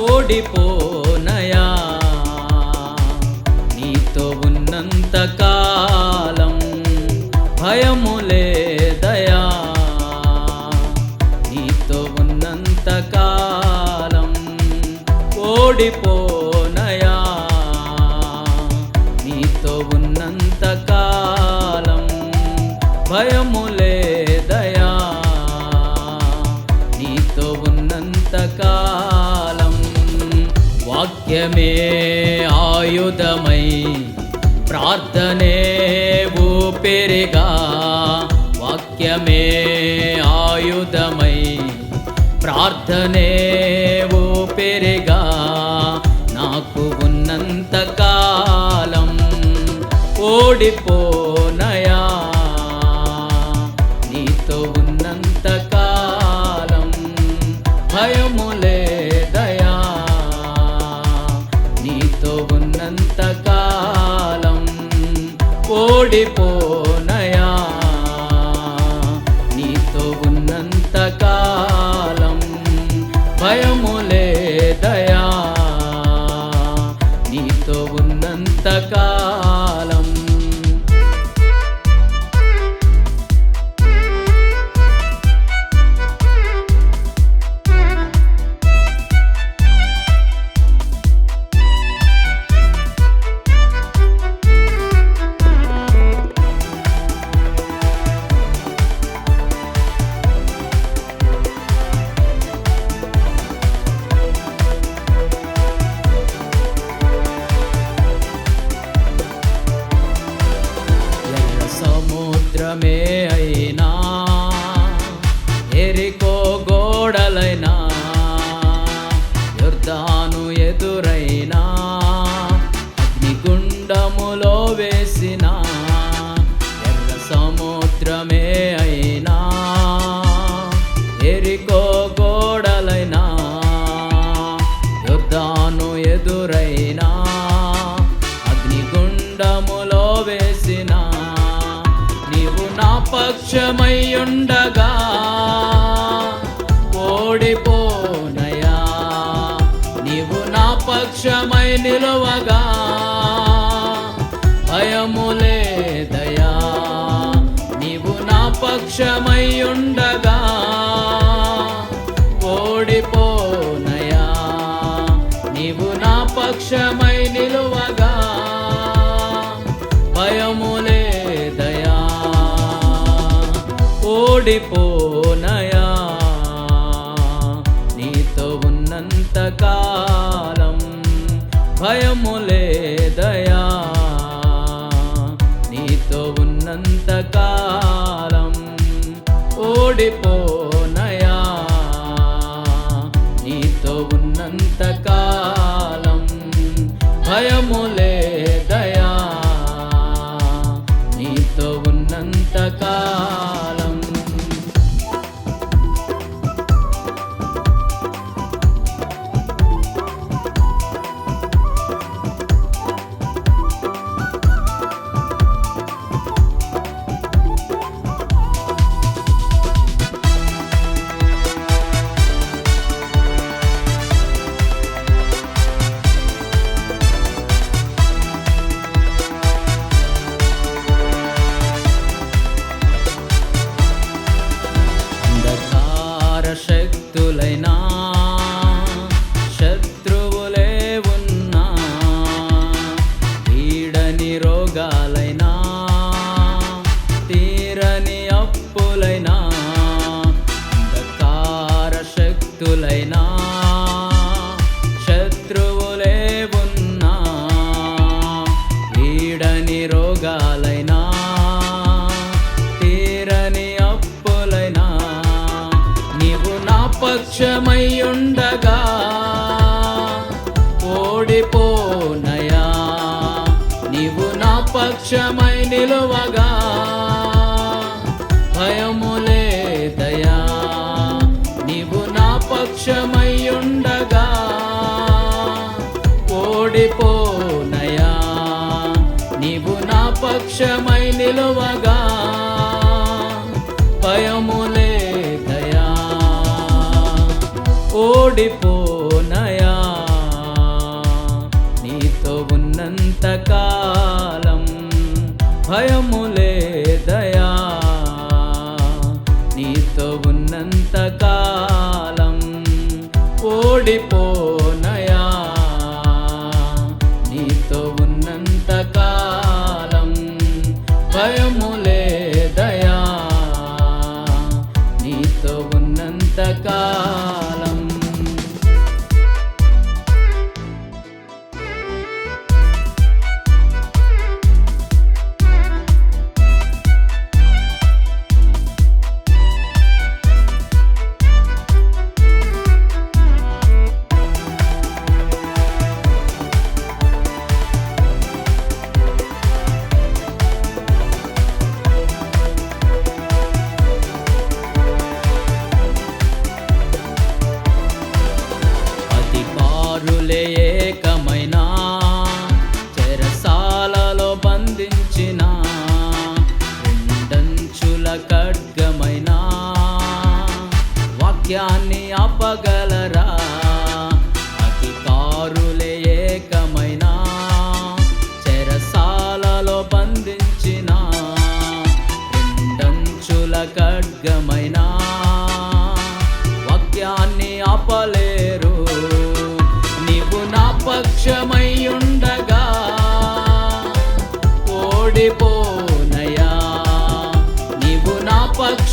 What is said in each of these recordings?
ఓడిపోనయా? నీతో ఉన్నంత కాలం భయము లేదయా? నీతో ఉన్నంత కాలం ఓడిపో వాక్యమే ఆయుధమై ప్రార్థనే ఊపిరిగా. వాక్యమే ఆయుధమై ప్రార్థనే ఊపిరిగా. నాకు ఉన్నంత కాలం ఓడిపోనయా. ఓడిపోనయా ఎదురైనా అగ్నిగుండములో వేసిన నీవు నా పక్షమై ఉండగా ఓడిపోనయా నీవు నా పక్షమై నిలువగా. భయము లేదయా నీవు నా పక్షమై ఓడిపోనయా? నీతో ఉన్నంత కాలం భయము లేదయా? నీతో ఉన్నంత కాలం ఓడిపోనయా? నీతో ఉన్నంత కాలం భయము లేదు రోగాలైనా తీరని అప్పులైనా అంధకార శక్తులైనా శత్రువులే ఉన్నా పీడని రోగాలైనా తీరని అప్పులైనా నీవు నా పక్షమై పక్షమై నిలువగా. భయములే దయా నీవు నా పక్షమై ఉండగా. ఓడిపోనయా నీవు నా పక్షమై నిలువగా. భయములే దయా ఓడిపో ఉన్నంతకా భయము లేదయా? నీతో ఉన్నంత కాలం ఓడిపో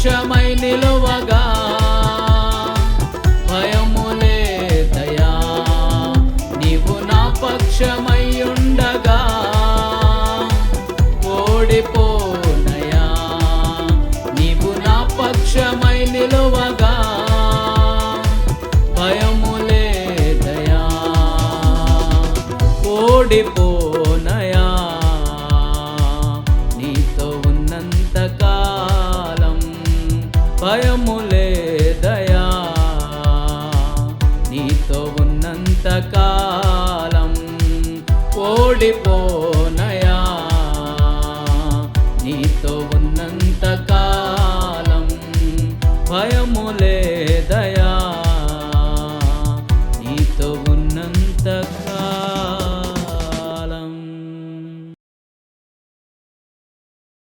సాక్ష్యమై నిలువగా భయము లేదయా? నీతో ఉన్నంత కాలం ఓడిపోనయా? నీతో ఉన్నంత కాలం భయము